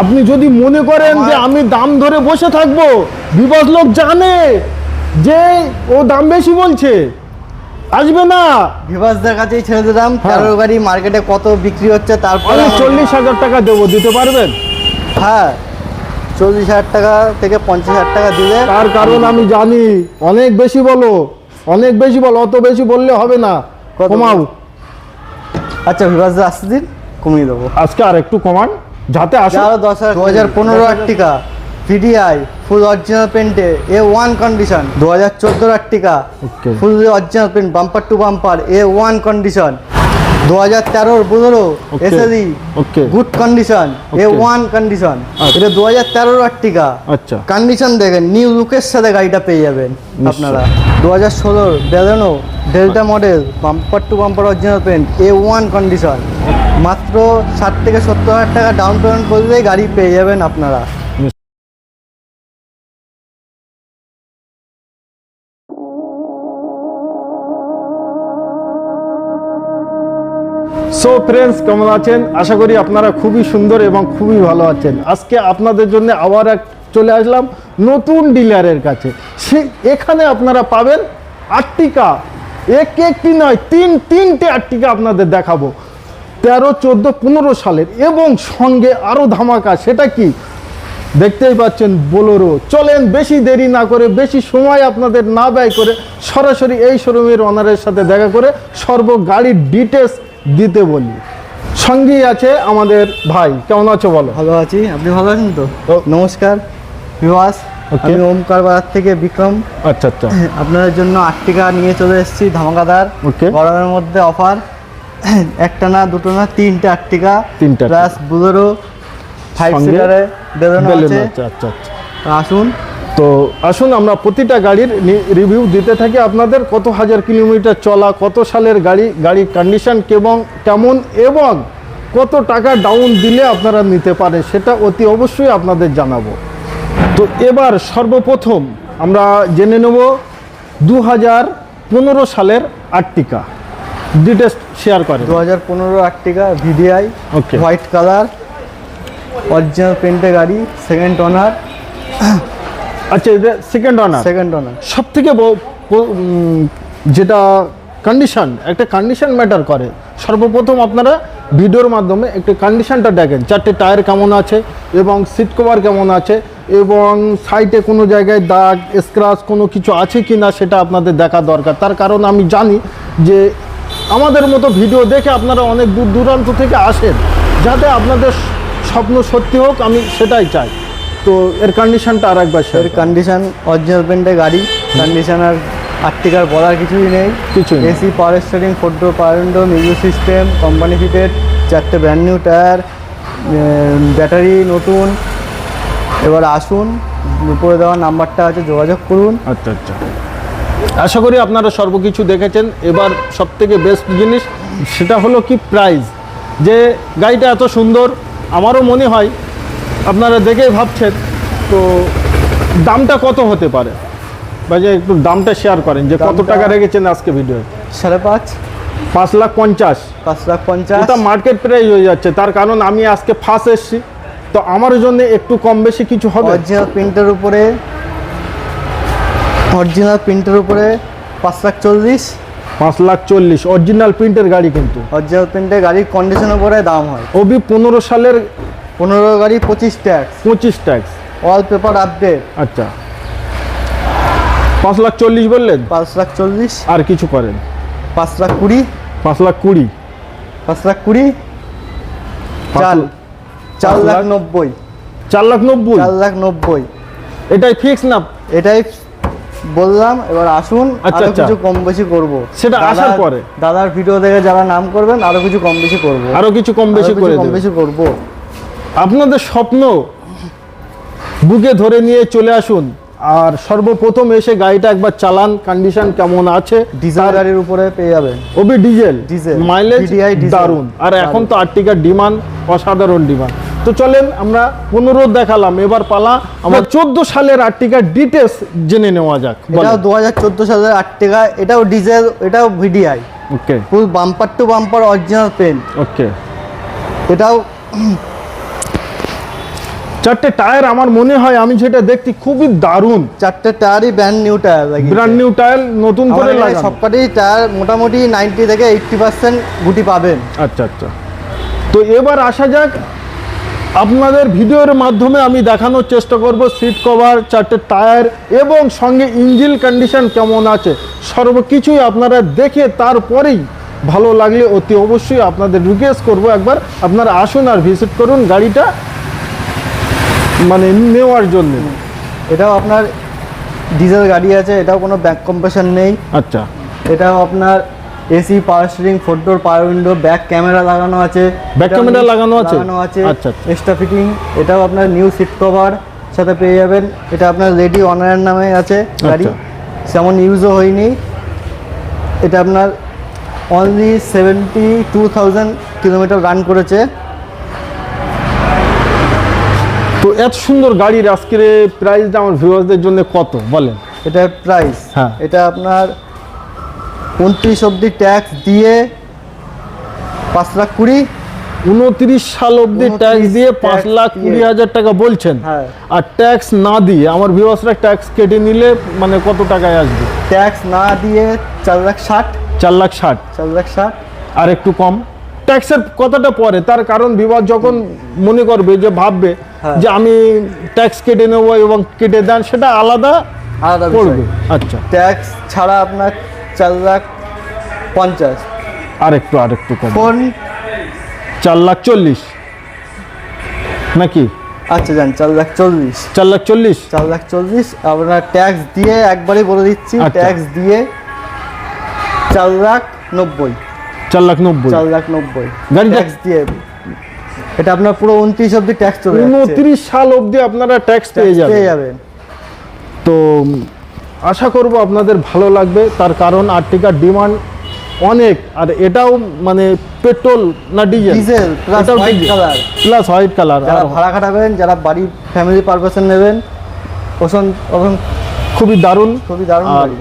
আপনি যদি মনে করেন যে আমি দাম ধরে বসে থাকব বিবাস লোক জানে যে ও দাম বেশি বলছে। আসবে না। ভিভাসদের কাছেই ছেড়ে দিলাম হ্যাঁ। তেরো গাড়ি মার্কেটে কত বিক্রি হচ্ছে তারপরে আমি চল্লিশ হাজার টাকা দেবো দিতে পারবেন? হ্যাঁ চল্লিশ হাজার টাকা থেকে পঞ্চাশ হাজার টাকা দিলে তার কারণ আমি জানি অনেক বেশি বলো অনেক বেশি বলো অত বেশি বললে হবে না। কমাও? আচ্ছা ভিভাসদের আসতে দিন কমিয়ে দেবো। আজকে আর একটু কমান। যাতে আসে? আরও দশ হাজার দু হাজার পনেরো আর্টিকা ভিডিআই ফুল অরিজিনাল পেন্টে এ ওয়ান কন্ডিশন দু হাজার চোদ্দ Ertiga full original paint bumper to bumper A one condition দু হাজার তেরোর Okay. এসএসি good condition A one condition আচ্ছা। এটা দু হাজার তেরোর আর্টিকা আচ্ছা। কন্ডিশন দেখেন নিউ লুকের সাথে গাড়িটা পেয়ে যাবেন আপনারা। দু হাজার ষোলোর বেদানো Delta model bumper to bumper original paint A one condition মাত্র ষাট থেকে সত্তর হাজার টাকা ডাউন পেমেন্ট করলেই গাড়ি পেয়ে যাবেন আপনারা। সো ফ্রেন্ডস কেমন আছেন? আশা করি আপনারা খুবই সুন্দর এবং খুবই ভালো আছেন। আজকে আপনাদের জন্য আবার এক চলে আসলাম নতুন ডিলারের কাছে। সে এখানে আপনারা পাবেন আটটিকা। এক একটি নয়, তিন, তিনটে আটটিকা আপনাদের দেখাবো। তেরো চোদ্দ পনেরো সালের এবং সঙ্গে আরও ধামাকা সেটা কি? দেখতেই পাচ্ছেন বোলোরো। চলেন বেশি দেরি না করে বেশি সময় আপনাদের না ব্যয় করে সরাসরি এই শোরুমের ওনারের সাথে দেখা করে সর্ব গাড়ির ডিটেলস দিতে বলি। সঙ্গেই আছে আমাদের ভাই। কেমন আছো বলো? ভালো আছি। আপনি ভালো আছেন তো। নমস্কার। বিবাস. আমি ওমকার বাজার থেকে বিক্রম। আচ্ছা আচ্ছা। আপনাদের জন্য আটটিকা নিয়ে চলে এসেছি ধামাকাদার. গরমের মধ্যে অফার একটা না দুটো না তিনটে আটটিকা তিনটে প্লাস বুলেরো ফাইভ সিটারে বেলুন আছে। আচ্ছা আচ্ছা। আচ্ছা আসুন। তো আসুন আমরা প্রতিটা গাড়ির রিভিউ দিতে থাকি আপনাদের কত হাজার কিলোমিটার চলা কত সালের গাড়ি গাড়ির কন্ডিশন কেমন কেমন এবং কত টাকা ডাউন দিলে আপনারা নিতে পারেন সেটা অতি অবশ্যই আপনাদের জানাব। তো এবার সর্বপ্রথম আমরা জেনে নেব দু হাজার পনেরো সালের আর্টিকা ডিটেলস শেয়ার করে। দু হাজার পনেরো Ertiga VDI Okay. White colour original পেন্টে গাড়ি সেকেন্ড ওনার আচ্ছা এটা সেকেন্ড অনার সেকেন্ড ওনার সব থেকে যেটা কন্ডিশন একটা কন্ডিশন ম্যাটার করে। সর্বপ্রথম আপনারা ভিডিওর মাধ্যমে একটু কন্ডিশনটা দেখেন চারটে টায়ার কেমন আছে এবং সিট কভার কেমন আছে এবং সাইটে কোনো জায়গায় দাগ স্ক্রাচ কোনো কিছু আছে কি না সেটা আপনাদের দেখা দরকার। তার কারণ আমি জানি যে আমাদের মতো ভিডিও দেখে আপনারা অনেক দূর দূরান্ত থেকে আসেন যাতে আপনাদের স্বপ্ন সত্যি হোক আমি সেটাই চাই। তো এর কন্ডিশনটা আর একবার এর কন্ডিশন অরিজিনাল পেন্টে গাড়ি কন্ডিশন আর আটটিকার বলার কিছুই নেই। কিছু AC power steering four door power window music system company fitted চারটে ব্র্যান্ড নিউ টায়ার ব্যাটারি নতুন। এবার আসুন উপরে দেওয়া নাম্বারটা আছে যোগাযোগ করুন। আচ্ছা আচ্ছা। আশা করি আপনারা সর্বকিছু দেখেছেন। এবার সব থেকে বেস্ট জিনিস সেটা হলো কি প্রাইস যে গাড়িটা এত সুন্দর আমারও মনে হয় আপনারা দেখেই ভাবছেন তো দামটা কত হতে পারে? বা যে একটু দামটা শেয়ার করেন যে কত টাকা রেখেছেন আজকে ভিডিও সাড়ে পাঁচ। পাঁচ লাখ পঞ্চাশ। পাঁচ লাখ পঞ্চাশ। ওটা মার্কেট প্রাইস হয়ে যাচ্ছে তার কারণ আমি আজকে ফার্স্ট এসছি তো আমার জন্য একটু কম বেশি কিছু হবে। অরিজিনাল প্রিন্টের উপরে অরিজিনাল প্রিন্টের উপরে পাঁচ লাখ চল্লিশ। পাঁচ লাখ চল্লিশ। অরিজিনাল প্রিন্টের গাড়ি কিন্তু। অরিজিনাল প্রিন্টের গাড়ির কন্ডিশনের উপরে দাম হয়। ওবি পনেরো সালের পনেরো গাড়ি পঁচিশ ট্যাক্স পঁচিশ ট্যাক্স অল পেপার আপডেট আচ্ছা। পাঁচ লাখ চল্লিশ বললেন? পাঁচ লাখ চল্লিশ। আর কিছু করেন? পাঁচ লাখ কুড়ি। পাঁচ লাখ কুড়ি। পাঁচ লাখ কুড়ি। পাঁচ চার লাখ- নব্বই। চার লাখ নব্বই? চার লাখ নব্বই। এটাই ফিক্স না? এটাই বললাম এবার আসুন আচ্ছা, আরও আচ্ছা। কিছু কম বেশি করব। সেটা আসার পরে। দাদার ভিডিও দেখে যারা নাম করবেন আরও কিছু কম বেশি করব। আরও কিছু কম বেশি করে কম বেশি করব। আপনাদের স্বপ্ন বুকে ধরে নিয়ে চলে আসুন। আর সর্বপ্রথম এসে গাড়িটা একবার চালান কন্ডিশন কেমন আছে ডিজেল গাড়ির উপরে পেয়ে যাবেন। ওবি ডিজেল ডিজেল। মাইলেজ। দারুণ আর এখন তো আর্টিকার ডিমান্ড অসাধারণ ডিমান্ড। তো চলেন আমরা পনেরো দেখালাম এবার পালা আমরা চোদ্দ সালের আর্টিকার ডিটেলস জেনে নেওয়া যাক। এটাও দু হাজার চোদ্দ সালের আট টাকা এটাও ডিজেল এটাও VDI okay full bumper to bumper original paint okay এটাও চারটে টায়ার আমার মনে হয় আমি যেটা দেখছি খুবই দারুণ। চারটে টায়ারই ব্র্যান্ড নিউ টায়ার লাগিয়ে ব্র্যান্ড নিউ টায়ার নতুন করে লাগানো। সবকটাই টায়ার মোটামুটি নাইনটি থেকে এইটটি পার্সেন্ট গুটি পাবেন। আচ্ছা আচ্ছা। তো এবার আসা যাক আপনাদের ভিডিওর মাধ্যমে আমি দেখানোর চেষ্টা করব সিট কভার চারটে টায়ার এবং সঙ্গে ইঞ্জিন কন্ডিশন কেমন আছে। সর্বকিছুই আপনারা দেখে তারপরেই ভালো লাগলে অতি অবশ্যই আপনাদের রিকোয়েস্ট করব একবার আপনারা আসুন আর ভিজিট করুন গাড়িটা মানে নেওয়ার জন্য। এটাও আপনার ডিজেল গাড়ি আছে এটাও কোনো ব্যাক কম্প্রেশন নেই। আচ্ছা। এটাও আপনার AC power steering four door power window back camera লাগানো আছে ব্যাক ক্যামেরা লাগানো আছে? লাগানো আছে আচ্ছা, আচ্ছা। এক্সট্রা ফিটিং এটাও আপনার নিউ সিট কভার সাথে পেয়ে যাবেন এটা আপনার রেডি অনারের নামে আছে গাড়ি আচ্ছা। সেমন ইউজও হয়নি এটা আপনার only seventy two thousand kilometre run করেছে তো এত সুন্দর গাড়ির আজকের প্রাইসটা আমার ভিউয়ার্সদের জন্য কত বলেন এটা প্রাইস হ্যাঁ। এটা আপনার উনত্রিশ অব্দি ট্যাক্স দিয়ে পাঁচ লাখ কুড়ি। উনত্রিশ সাল অব্দি ট্যাক্স দিয়ে পাঁচ লাখ কুড়ি হাজার টাকা বলছেন। হ্যাঁ। আর ট্যাক্স না দিয়ে আমার ভিউয়ার্সরা ট্যাক্স কেটে নিলে মানে কত টাকায় আসবে? ট্যাক্স না দিয়ে চার লাখ ষাট। চার লাখ ষাট। চার লাখ ষাট। আর একটু কম। ট্যাক্সের কথাটা পরে তার কারণ বিবাদ যখন মনে করবে যে ভাববে হ্যাঁ। যে আমি ট্যাক্স কেটে নেব এবং কেটে দেন সেটা আলাদা আলাদা বিষয়। আচ্ছা। ট্যাক্স ছাড়া আপনার চার লাখ পঞ্চাশ। আর একটু আর একটু কম। ফোন? চার লাখ চল্লিশ। নাকি? আচ্ছা যান চার লাখ চল্লিশ। চার লাখ চল্লিশ? চার লাখ চল্লিশ আপনার ট্যাক্স দিয়ে একবারই বলে দিচ্ছি আচ্ছা। ট্যাক্স দিয়ে চার লাখ নব্বই। চার লাখ নব্বই। চার লাখ নব্বই। গাড়িটা- ট্যাক্স দিয়ে। এটা আপনার পুরো উনত্রিশ অব্দি ট্যাক্স চলে উনত্রিশ সাল অবধি আপনারা ট্যাক্স পেয়ে যাবেন। পেয়ে যাবেন। তো আশা করব আপনাদের ভালো লাগবে। তার কারণ আর্টিকার ডিমান্ড অনেক আর এটাও মানে পেট্রোল না diesel? Diesel plus white colour plus white colour যারা ভাড়া খাটাবেন যারা বাড়ি ফ্যামিলি পারপাসে নেবেন ওসন ওসন খুবই দারুণ। খুবই দারুণ আর গাড়ি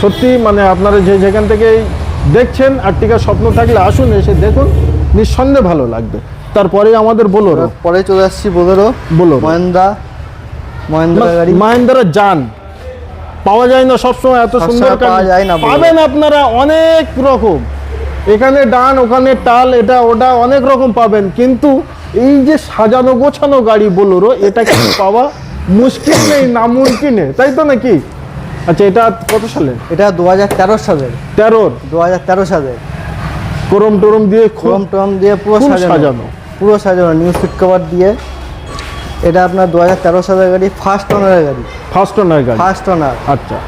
সত্যি মানে আপনারা যে যেখান থেকে দেখছেন আর্টিকার স্বপ্ন থাকলে আসুন এসে দেখুন নিঃসন্দেহে ভালো লাগবে। তারপরে আমাদের বোলোরো। পরে চলে আসছি বোলেরো। Bolero। মহেন্দ্রা মহেন্দ্রা যান। পাওয়া যায় না সবসময় এত সুন্দর পাওয়া যায় না, পাবেন আপনারা অনেক রকম। এখানে ডান ওখানে টাল এটা ওটা অনেক রকম পাবেন। কিন্তু এই যে সাজানো গোছানো গাড়ি বোলোরো এটা কি পাওয়া মুশকিল নেই নামুমকিনে তাই তো নাকি? আচ্ছা এটা কত সালে এটা দু হাজার তেরো সালের। তেরোর দু হাজার তেরো সালের। করম টরম দিয়ে ক্রোম টোম দিয়ে পুরো সাজানো। পুরো সাজানো নিউ সিট কভার দিয়ে। এটা আপনার দু হাজার তেরো সালের গাড়ি ফার্স্ট ওনারের গাড়ি। ফার্স্ট ওনার গাড়ি? ফার্স্ট ওনার আচ্ছা।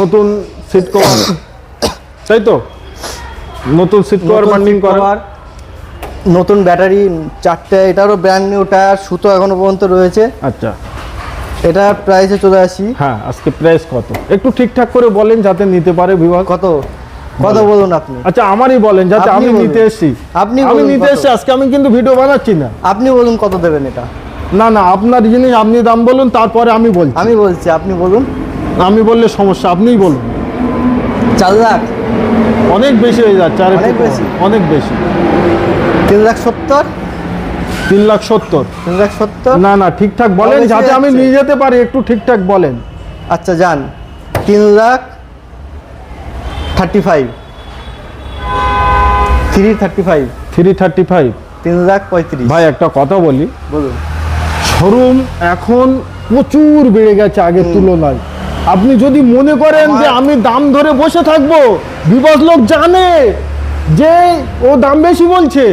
নতুন সিট কভার তাই তো? নতুন সিট কভার বান্ডিং করা নতুন ব্যাটারি চারটে এটারও ব্র্যান্ড নিউ টায়ার সুতো এখনও পর্যন্ত রয়েছে। আচ্ছা। এটা প্রাইসে চলে আসি। হ্যাঁ আজকে প্রাইস কত? একটু ঠিকঠাক করে বলেন যাতে নিতে পারে বিভাগ। কত? কত বলুন আপনি। আচ্ছা আমারই বলেন যাতে আমি নিতে এসেছি। আপনি আমি নিতে? এসেছি আজকে আমি কিন্তু ভিডিও বানাচ্ছি না। আপনি বলুন কত দেবেন এটা? না না আপনার জিনিস আপনি দাম বলুন তারপরে আমি বলছি। আমি বলছি আপনি বলুন। আমি বললে সমস্যা আপনিই বলুন। চার লাখ? অনেক বেশি হয়ে যাচ্ছে আর অনেক বেশি? অনেক বেশি। তিন লাখ সত্তর? তিন লাখ সত্তর। তিন লাখ সত্তর? না না ঠিকঠাক বলেন যাতে আমি নিয়ে যেতে পারি একটু ঠিকঠাক বলেন। আচ্ছা যান। তিন lakh thirty five three thirty five three thirty five তিন লাখ পঁয়ত্রিশ। ভাই একটা কথা বলি। বলুন। শোরুম এখন প্রচুর বেড়ে গেছে আগের তুলনায়। আপনি যদি মনে করেন যে আমি দাম ধরে বসে থাকব বিপদ লোক জানে যে ও দাম বেশি বলছে।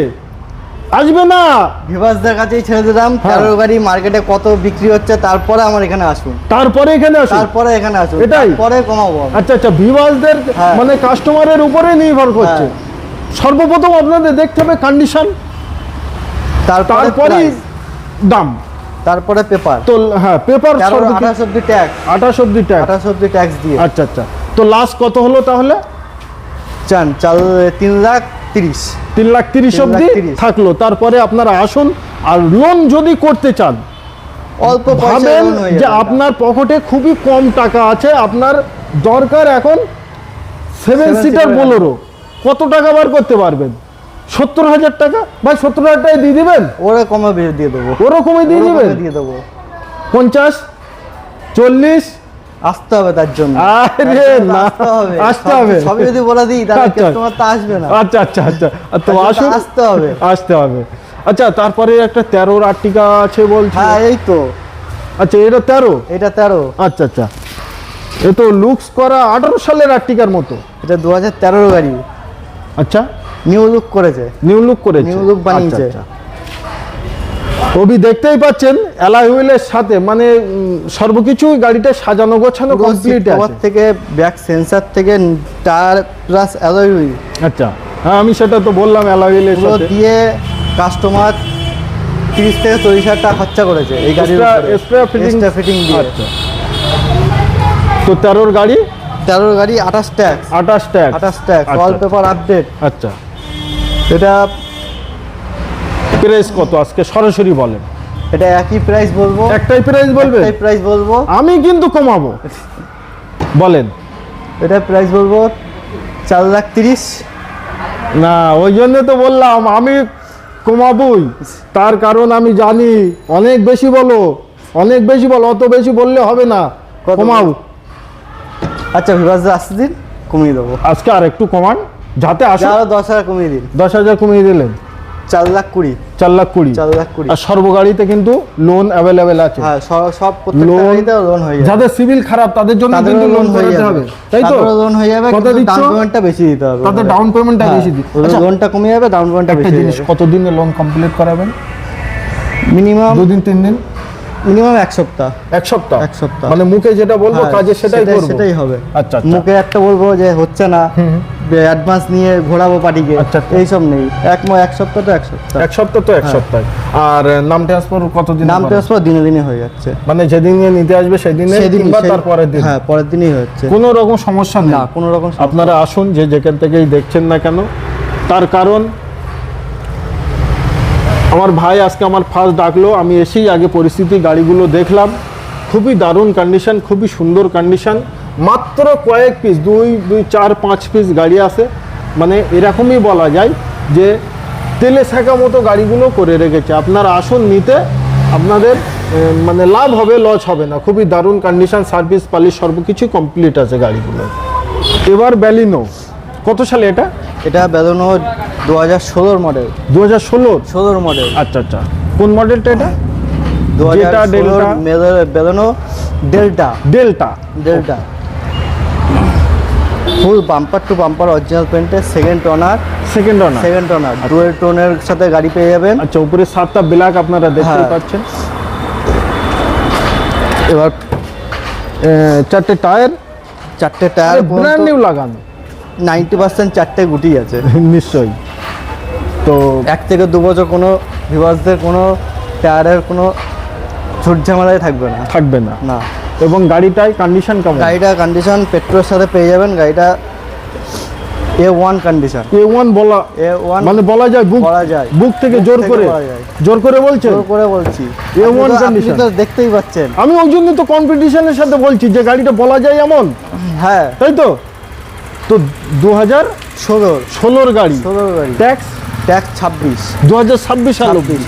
আসবে না। ভিভাসদের কাছেই ছেড়ে দিলাম হ্যাঁ। তেরো গাড়ি মার্কেটে কত বিক্রি হচ্ছে তারপরে আমার এখানে আসুন। তারপরে এখানে আসুন? তারপরে এখানে আসুন। এটাই? পরে কমাবো আচ্ছা আচ্ছা ভিভাসদের হ্যাঁ। মানে কাস্টমারের উপরে নির্ভর করছে। হ্যাঁ। সর্বপ্রথম আপনাদের দেখতে হবে কন্ডিশন তারপরে দাম। তারপরে পেপার তো হ্যাঁ পেপার আঠাশ অব্দি ট্যাক্স আঠাশ অব্দি ট্যাক্স আঠাশ অব্দি ট্যাক্স দিয়ে। আচ্ছা আচ্ছা। তো লাস্ট কত হলো তাহলে? চান চাল তিন লাখ তিরিশ। তিন লাখ তিরিশ অব্দি থাকল। তারপরে আপনারা আসুন আর লোন যদি করতে চান অল্প ভাবেন যে আপনার পকেটে খুবই কম টাকা আছে আপনার দরকার এখন সেভেন সিটার বোলেরো কত টাকা বার করতে পারবেন? সত্তর হাজার টাকা? ভাই সত্তর হাজার টাকা দিয়ে দিবেন? ওরা কমে দিয়ে দেবো। ওরকমই দিয়ে দিবেন? দিয়ে দেবো। পঞ্চাশ চল্লিশ আসতে হবে তার জন্য। আরে না, আসতে হবে। আসতে হবে। সবই যদি বলে দিই তাহলে আচ্ছা। কাস্টমার তো আসবে না। আচ্ছা আচ্ছা আচ্ছা। তো আসুন। আসতে হবে। আসতে হবে। আচ্ছা তারপরে একটা তেরোর আর্টিকা আছে বলছি। হ্যাঁ এই তো। আচ্ছা এটা তেরো? এটা তেরো। আচ্ছা আচ্ছা। এ তো লুকস করা আঠারো সালের আর্টিকার মতো। এটা দু হাজার তেরোর গাড়ি। আচ্ছা। নিউ লুক করেছে। নিউ লুক করেছে। New look বানিয়েছে। আচ্ছা, অভি দেখতেই পাচ্ছেন অ্যালয় হুইলের সাথে মানে উম, সর্বকিছু গাড়িটা সাজানো গোছানো কমপ্লিট আছে। থেকে ব্যাক সেন্সার থেকে টায়ার প্লাস অ্যালয় হুইল আচ্ছা হ্যাঁ আমি সেটা তো বললাম অ্যালয় হুইলের সাথে। দিয়ে কাস্টমার তিরিশ থেকে চল্লিশ হাজার টাকা খরচা করেছে এই গাড়ির এক্সট্রা ফিটিং ফিটিং দিয়ে। আচ্ছা। তো তেরোর গাড়ি? তেরোর গাড়ি আঠাশ ট্যাক্স আঠাশ ট্যাগ আঠাশ ট্যাক্স। অল পেপার আপডেট আচ্ছা। এটা প্রাইস কত? আজকে সরাসরি বলেন। এটা একই প্রাইস বলব? একটাই প্রাইস বলবেন? একটাই প্রাইস বলব? আমি কিন্তু কমাবো। বলেন। এটা প্রাইস বলব চার লাখ তিরিশ। না ওই জন্য তো বললাম আমি কমাবই। তার কারণ আমি জানি অনেক বেশি বলো অনেক বেশি বলো অত বেশি বললে হবে না। কমাও। আচ্ছা ভিভাস আসতে দিন কমিয়ে দেবো। আজকে আর একটু কমান যাতে আসে। আরও দশ হাজার কমিয়ে দিন। দশ হাজার কমিয়ে দিলেন। চার লাখ কুড়ি চার লাখ কুড়ি চার লাখ কুড়ি আর সর্বগাড়িতে কিন্তু লোন অ্যাভেলেবেল আছে। হ্যাঁ সব প্রত্যেকটা লোন হয়ে যাবে। যাদের সিভিল খারাপ তাদের জন্য কিন্তু লোন লোন হয়ে যাবে। তাই তো? লোন হয়ে যাবে কত? ডাউন পেমেন্টটা বেশি দিতে হবে তাদের ডাউন পেমেন্টটা হ্যাঁ, বেশি আচ্ছা, লোনটা কমে যাবে ডাউন পেমেন্টটা বেশি জিনিস জিনিস কত দিনে লোন কমপ্লিট করাবেন? মিনিমাম দুদিন তিন দিন? মিনিমাম এক সপ্তাহ। এক সপ্তাহ? এক সপ্তাহ। মানে মুখে যেটা বলব হ্যাঁ, কাজে সেটাই করব। সেটাই হবে। আচ্ছা আচ্ছা। মুখে একটা বলব যে হচ্ছে না। অ্যাডভান্স নিয়ে ঘোরাবো পার্টিকে। আচ্ছা, আচ্ছা। এইসব নেই। এক এক সপ্তাহ তো এক সপ্তাহ। এক সপ্তাহ তো এক হ্যাঁ। সপ্তাহ। আর নাম ট্রান্সফার কতদিন নাম ট্রান্সফার দিনে দিনে হয়ে যাচ্ছে। মানে যেদিন নিতে আসবে সেদিনে সেদিন কিংবা সেই- তারপরের দিন? হ্যাঁ পরের দিনই হচ্ছে কোনো রকম সমস্যা না কোনো রকম আপনারা আসুন যে যেখান থেকেই দেখছেন না কেন। তার কারণ আমার ভাই আজকে আমার ফার্স্ট ডাকলো। আমি এসেই আগে পরিস্থিতি গাড়িগুলো দেখলাম। খুবই দারুণ কন্ডিশন খুবই সুন্দর কন্ডিশন মাত্র কয়েক পিস দুই দুই চার পাঁচ পিস গাড়ি আছে। মানে এরকমই বলা যায় যে তেলে থাকা মতো গাড়িগুলো করে রেখেছে। আপনারা আসুন নিতে আপনাদের মানে লাভ হবে লস হবে না। খুবই দারুণ কন্ডিশন সার্ভিস পালিশ সর্বকিছু কমপ্লিট আছে গাড়িগুলো। এবার ব্যালিনো কত সালে এটা? এটা বেরোনো দু হাজার ষোলোর মডেল দু হাজার ষোলোর ষোলোর মডেল আচ্ছা আচ্ছা। কোন মডেলটা এটা? দু হাজার? বেরোনো Delta? Delta. Delta full bumper to bumper original পেন্টের second owner second owner second owner dual টোনের সাথে গাড়ি পেয়ে যাবেন। আচ্ছা উপরে সাতটা ব্ল্যাক আপনারা দেখতেই হ্যাঁ। পাচ্ছেন। এবার চারটে টায়ার? চারটে টায়ার ব্র্যান্ড নিউ লাগানো। নাইনটি পার্সেন্ট চারটে গুটি আছে। নিশ্চয়ই। তো এক থেকে দু বছর কোনো ভিভার্সদের কোনো টায়ারের কোনো ঝুট ঝামেলাই থাকবে না। থাকবে না। না। এবং গাড়িটায় কন্ডিশন কেমন? গাড়িটা কন্ডিশন পেট্রোলের সাথে পেয়ে যাবেন গাড়িটা A one condition A one বলা এ ওয়ান মানে বলা যায় বুক বলা যায়। বুক থেকে জোর করে। জোর করে বলছেন? জোর করে বলছি। A1 আপনি তো- আপনি তো দেখতেই পাচ্ছেন। আমি ওই জন্য তো কম্পিটিশনের সাথে বলছি যে গাড়িটা বলা যায় এমন। হ্যাঁ। তাই তো? তো দু হাজার ষোলোর ষোলোর গাড়ি। ষোলোর গাড়ি। ট্যাক্স ট্যাক্স ছাব্বিশ। দু হাজার ছাব্বিশ।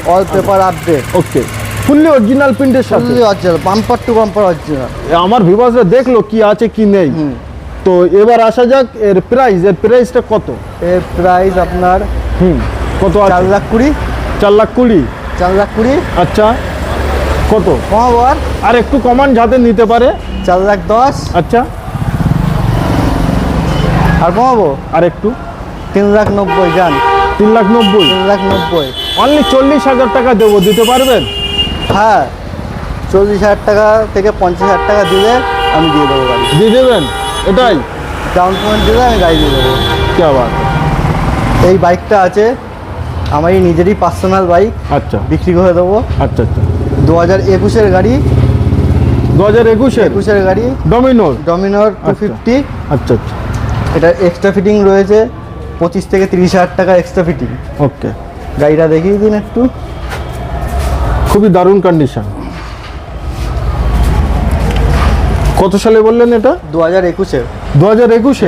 All paper update okay fully original প্রিন্টের সাথে original bumper to bumper original আমার ভিভাসরা দেখল কি আছে কি নেই। তো এবার আসা যাক এর প্রাইস এর প্রাইসটা কত? এর প্রাইস আপনার হুম কত চার লাখ কুড়ি। চার লাখ কুড়ি? চার লাখ কুড়ি। আচ্ছা কত? কমাবো আর। আর একটু কমান যাতে নিতে পারে। চার লাখ দশ। আচ্ছা। আর কমাবো? আর একটু। তিন লাখ নব্বই যান তিন লাখ নব্বই? তিন লাখ নব্বই। অনলি চল্লিশ হাজার টাকা দেবো দিতে পারবেন? হ্যাঁ চল্লিশ হাজার টাকা থেকে পঞ্চাশ হাজার টাকা দিলে আমি দিয়ে দেবো গাড়ি। দিয়ে দেবেন? এটাই? ডাউন পেমেন্ট দিলে আমি গাড়ি দিয়ে দেবো। কে আবার? এই বাইকটা আছে আমারই নিজেরই পার্সোনাল বাইক আচ্ছা। বিক্রি করে দেবো। আচ্ছা আচ্ছা। দু হাজার একুশের গাড়ি। দু হাজার একুশে একুশের গাড়ি। ডমিনোর ডমিনোর টু আচ্ছা। ফিফটি আচ্ছা আচ্ছা। এটা এক্সট্রা ফিটিং রয়েছে পঁচিশ থেকে তিরিশ হাজার টাকা এক্সট্রা ফিটিং ওকে গাড়িটা দেখিয়ে দিন একটু। খুবই দারুণ কন্ডিশন কত সালে বললেন এটা? দু হাজার একুশে দু হাজার একুশে?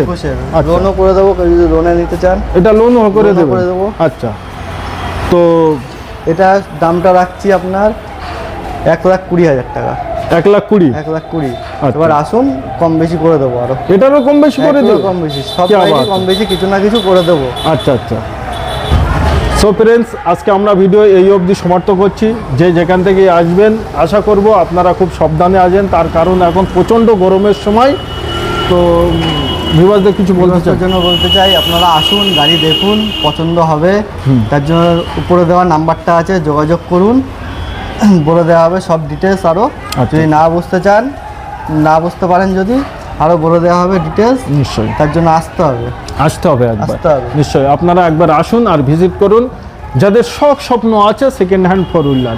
লোনও আচ্ছা। করে দেবো লোনে নিতে চান। এটা লোনও করে দেবো করে দেবো। আচ্ছা। তো এটা দামটা রাখছি আপনার এক লাখ কুড়ি হাজার টাকা। এক লাখ কুড়ি? এক লাখ কুড়ি। আচ্ছা। এবার আসুন কম বেশি করে দেবো আরও। এটারও কম বেশি করে দেবো কম বেশি। সব কম বেশি কিছু না কিছু করে দেবো। আচ্ছা আচ্ছা। সো ফ্রেন্ডস আজকে আমরা ভিডিও এই অবধি সমাপ্ত করছি। যে যেখান থেকে আসবেন আশা করব আপনারা খুব সাবধানে আসেন। তার কারণ এখন প্রচণ্ড গরমের সময়। তো ভিভাসদের কিছু বলতে চাই? জন্য বলতে চাই আপনারা আসুন গাড়ি দেখুন পছন্দ হবে। তার জন্য উপরে দেওয়া নাম্বারটা আছে যোগাযোগ করুন। বলে দেওয়া হবে সব ডিটেলস আরও আচ্ছা। যদি না বুঝতে চান না বুঝতে পারেন যদি আরও বলে দেওয়া হবে ডিটেলস নিশ্চয়ই। তার জন্য আসতে হবে। আসতে হবে একবার। নিশ্চয়ই। আপনারা একবার আসুন আর ভিজিট করুন। যাদের শখ স্বপ্ন আছে সেকেন্ড হ্যান্ড ফর হুইলার